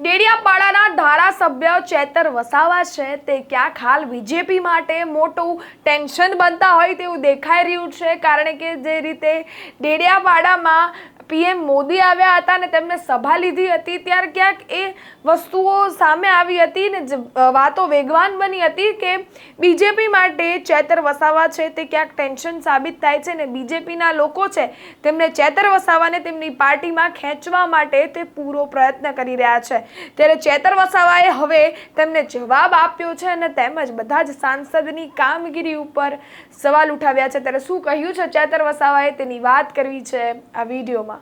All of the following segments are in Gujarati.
ડેડિયાપાડાના ધારાસભ્ય ચેતર વસાવા છે. તે ક્યાંક હાલ બીજેપી માટે મોટું ટેન્શન બનતા હોય તેવું દેખાઈ રહ્યું છે. કારણ કે જે રીતે ડેડિયાપાડામાં પીએમ મોદી આવ્યા હતા ને તેમને સભા લીધી હતી, ત્યારે ક્યાંક એ વસ્તુઓ સામે આવી હતી ને વાતો વેગવાન બની હતી કે બીજેપી માટે ચેતર વસાવા છે તે ક્યાંક ટેન્શન સાબિત થાય છે ને બીજેપીના લોકો છે તેમને ચેતર વસાવાને તેમની પાર્ટીમાં ખેંચવા માટે તે પૂરો પ્રયત્ન કરી રહ્યા છે. ત્યારે ચેતર વસાવાએ હવે તેમને જવાબ આપ્યો છે અને તેમજ બધા જ સાંસદની કામગીરી ઉપર સવાલ ઉઠાવ્યા છે. ત્યારે શું કહ્યું છે ચેતર વસાવાએ તેની વાત કરવી છે આ વિડીયોમાં?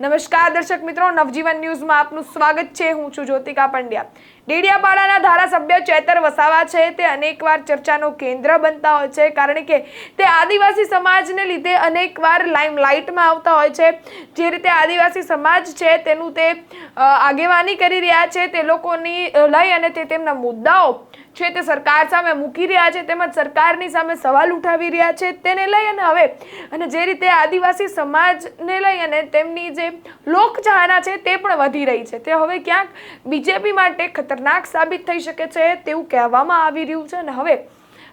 નમસ્કાર દર્શક મિત્રો, નવજીવન ન્યૂઝમાં આપનું સ્વાગત છે. હું છું જ્યોતિકા પંડ્યા. ડેડિયાપાડાના ધારાસભ્ય ચેતર વસાવા છે. તે અનેકવાર ચર્ચાનો કેન્દ્ર બનતા હોય છે, કારણ કે તે આદિવાસી સમાજને લીધે અનેકવાર લાઈમ લાઇટમાં આવતા હોય છે. જે રીતે આદિવાસી સમાજ છે, તેનું તે આગેવાની કરી રહ્યા છે. તે લોકોની લઈ અને તે તેમના મુદ્દાઓ છે તે સરકાર સામે મૂકી રહ્યા છે તેમજ સરકારની સામે સવાલ ઉઠાવી રહ્યા છે તેને લઈ અને હવે અને જે રીતે આદિવાસી સમાજને લઈ અને તેમની જે લોકચાહના છે તે પણ વધી રહી છે. તે હવે ક્યાંક બીજેપી માટે ખતરનાક સાબિત થઈ શકે છે તેવું કહેવામાં આવી રહ્યું છે અને હવે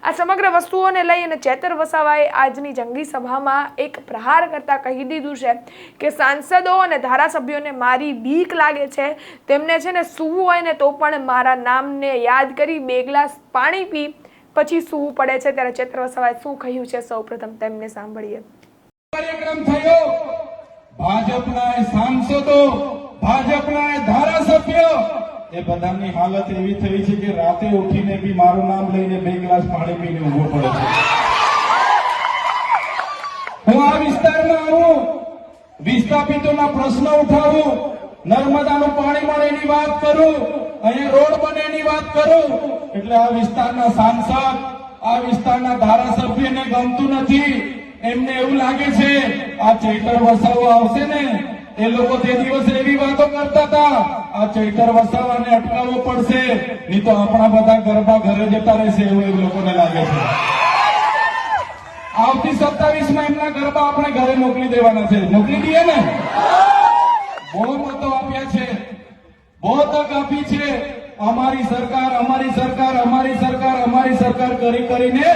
આ સમગ્ર વસ્તુઓને લઈ અને ચેતર વસાવાએ આજની જંગી સભામાં એક પ્રહાર કરતા કહી દીધું છે કે સાંસદો અને ધારાસભ્યોને મારી બીક લાગે છે. તેમને છે ને સૂવું હોય ને તો પણ મારા નામને યાદ કરી બે ગ્લાસ પાણી પી પછી સૂવું પડે છે. ત્યારે ચેતર વસાવાએ શું કહ્યું છે સૌપ્રથમ તેમને સાંભળીએ. કાર્યક્રમ થયો. ભાજપના સાંસદો, ભાજપના ધારાસભ્યો એ બધાની હાલત એવી થઈ છે કે રાતે ઉઠીને બી મારું નામ લઈને બે ગ્લાસ પાણી પીને ઊભો પડે છે. હું આ વિસ્તારમાં આવું, વિસ્થાપિતોના પ્રશ્ન ઉઠાવું, નર્મદાનું પાણી મળે વાત કરું, અહીંયા રોડ બને એની વાત કરું, એટલે આ વિસ્તારના સાંસદ, આ વિસ્તારના ધારાસભ્યને ગમતું નથી. એમને એવું લાગે છે, આ ચેટર વસાવો આવશે ને, એ લોકો તે દિવસે હતા. આ ચૈતર વસાવાને અટકાવવો પડશે. નહીં તો આપણા બધા ગરબા ઘરે જતા રહેશે એવું એ લોકોને લાગે છે. આવતી સત્તાવીસમાં એમના ગરબા આપણે ઘરે મોકલી દેવાના છે. મોકલી દઈએ ને? બહુ મતો આપ્યા છે. બહુ તક આપી છે. અમારી સરકાર અમારી સરકાર અમારી સરકાર અમારી સરકાર કરી કરીને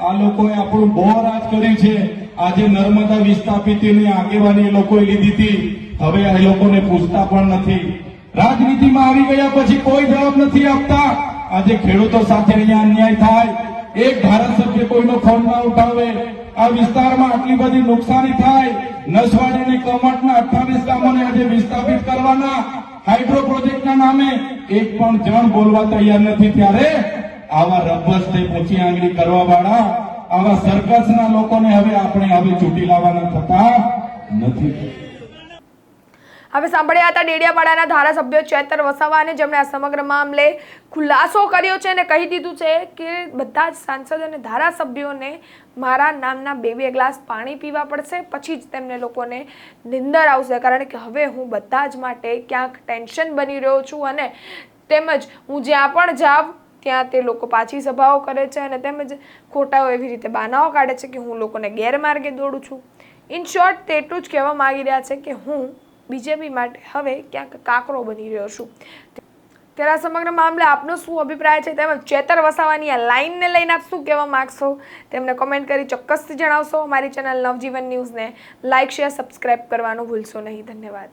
આ લોકોએ આપણું બહુ રાજ કર્યું છે. આજે નર્મદા વિસ્થાપિતની આગેવાની એ લોકોએ લીધી હતી. હવે એ લોકોને પૂછતા પણ નથી. રાજનીતિમાં આવી ગયા પછી કોઈ જવાબ નથી આપતા. આજે ખેડૂતો સાથે અહીંયા અન્યાય થાય. એક ધારાસભ્ય કોઈનો ફોન ના ઉઠાવે. આ વિસ્તારમાં આટલી બધી નુકસાની થાય. નસવાડી અને કમટના અઠ્ઠાવીસ ગામોને આજે વિસ્થાપિત કરવાના. હાઇડ્રો પ્રોજેક્ટના નામે એક પણ જણ બોલવા તૈયાર નથી. ત્યારે આવા રબ્બસ થઈ ઊંચી આંગળી કરવા વાળા આવા સર્કસના લોકોને હવે આપણે હવે ચૂંટી લાવવાના થતા નથી. હવે સાંભળ્યા હતા ડેડિયાપાડાના ધારાસભ્ય ચેતર વસાવાને જેમણે આ સમગ્ર મામલે ખુલાસો કર્યો છે અને કહી દીધું છે કે બધા જ સાંસદ અને ધારાસભ્યોને મારા નામના બે બે ગ્લાસ પાણી પીવા પડશે. પછી જ તેમને લોકોને નિંદર આવશે કારણ કે હવે હું બધા જ માટે ક્યાંક ટેન્શન બની રહ્યો છું અને તેમજ હું જ્યાં પણ જાઉં ત્યાં તે લોકો પાછી સભાઓ કરે છે અને તેમજ ખોટાઓ એવી રીતે બાનાઓ કાઢે છે કે હું લોકોને ગેરમાર્ગે દોડું છું. ઇન શોર્ટ તે એટલું જ કહેવા માગી રહ્યા છે કે હું બીજેપી માટે હવે ક્યાંક કાકરો બની રહ્યો છું. ત્યારે સમગ્ર મામલે આપનો શું અભિપ્રાય છે? તેમજ ચેતર વસાવાની આ લાઈનને લઈને આપ શું કહેવા માંગશો? તેમને કમેન્ટ કરી ચોક્કસથી જણાવશો. અમારી ચેનલ નવજીવન ન્યૂઝને લાઇક શેર સબસ્ક્રાઇબ કરવાનું ભૂલશો નહીં. ધન્યવાદ.